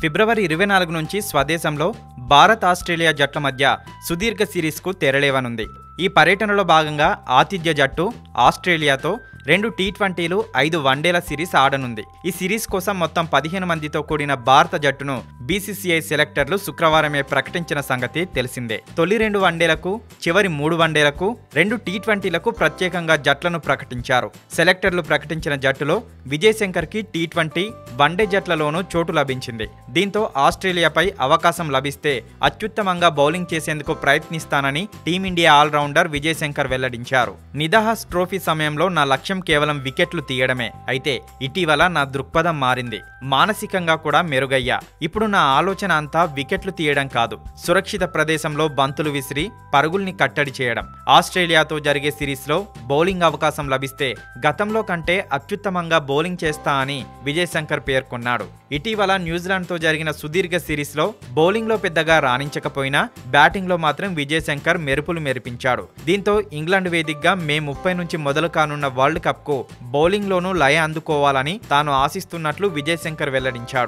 ఫిబ్రవరి ఇరవై నాలుగు నుంచి స్వదేశంలో భారత్ ఆస్ట్రేలియా జట్ల మధ్య సుదీర్ఘ సిరీస్కు తెరలేవనుంది. ఈ పర్యటనలో భాగంగా ఆతిథ్య జట్టు ఆస్ట్రేలియాతో రెండు టీ ట్వంటీలు ఐదు వన్డేల సిరీస్ ఆడనుంది. ఈ సిరీస్ కోసం మొత్తం పదిహేను మందితో కూడిన భారత జట్టును బీసీసీఐ సెలెక్టర్లు శుక్రవారమే ప్రకటించిన సంగతి తెలిసిందే. తొలి రెండు వన్డేలకు చివరి మూడు వన్డేలకు రెండు టీ ట్వంటీలకు ప్రత్యేకంగా జట్లను ప్రకటించారు. సెలెక్టర్లు ప్రకటించిన జట్టులో విజయ్ శంకర్కి టీ ట్వంటీ వన్డే జట్లలోనూ చోటు లభించింది. దీంతో ఆస్ట్రేలియాపై అవకాశం లభిస్తే అత్యుత్తమంగా బౌలింగ్ చేసేందుకు ప్రయత్నిస్తానని team India allrounder Vijay Shankar వెల్లడించారు. నిదహాస్ ట్రోఫీ సమయంలో నా లక్ష్యం కేవలం వికెట్లు తీయడమే. అయితే ఇటీవల నా దృక్పథం మారింది. మానసికంగా కూడా మెరుగయ్యా. ఇప్పుడు నా ఆలోచన అంతా వికెట్లు తీయడం కాదు. సురక్షిత ప్రదేశంలో బంతులు విసిరి పరుగుల్ని కట్టడి చేయడం. ఆస్ట్రేలియాతో జరిగే సిరీస్లో బౌలింగ్ అవకాశం లభిస్తే గతంలో కంటే అత్యుత్తమంగా బౌలింగ్ చేస్తా అని విజయ్ శంకర్ పేర్కొన్నాడు. ఇటీవల న్యూజిలాండ్తో జరిగిన సుదీర్ఘ సిరీస్లో బౌలింగ్లో పెద్దగా రాణించకపోయినా బ్యాటింగ్లో మాత్రం విజయ్ శంకర్ మెరుపులు మెరిపించాడు. దీంతో ఇంగ్లాండ్ వేదికగా మే ముప్పై నుంచి మొదలు కానున్న వరల్డ్ కప్కు బౌలింగ్లోనూ లయ అందుకోవాలని తాను ఆశిస్తున్నట్లు విజయ్ శంకర్ వెల్లడించాడు.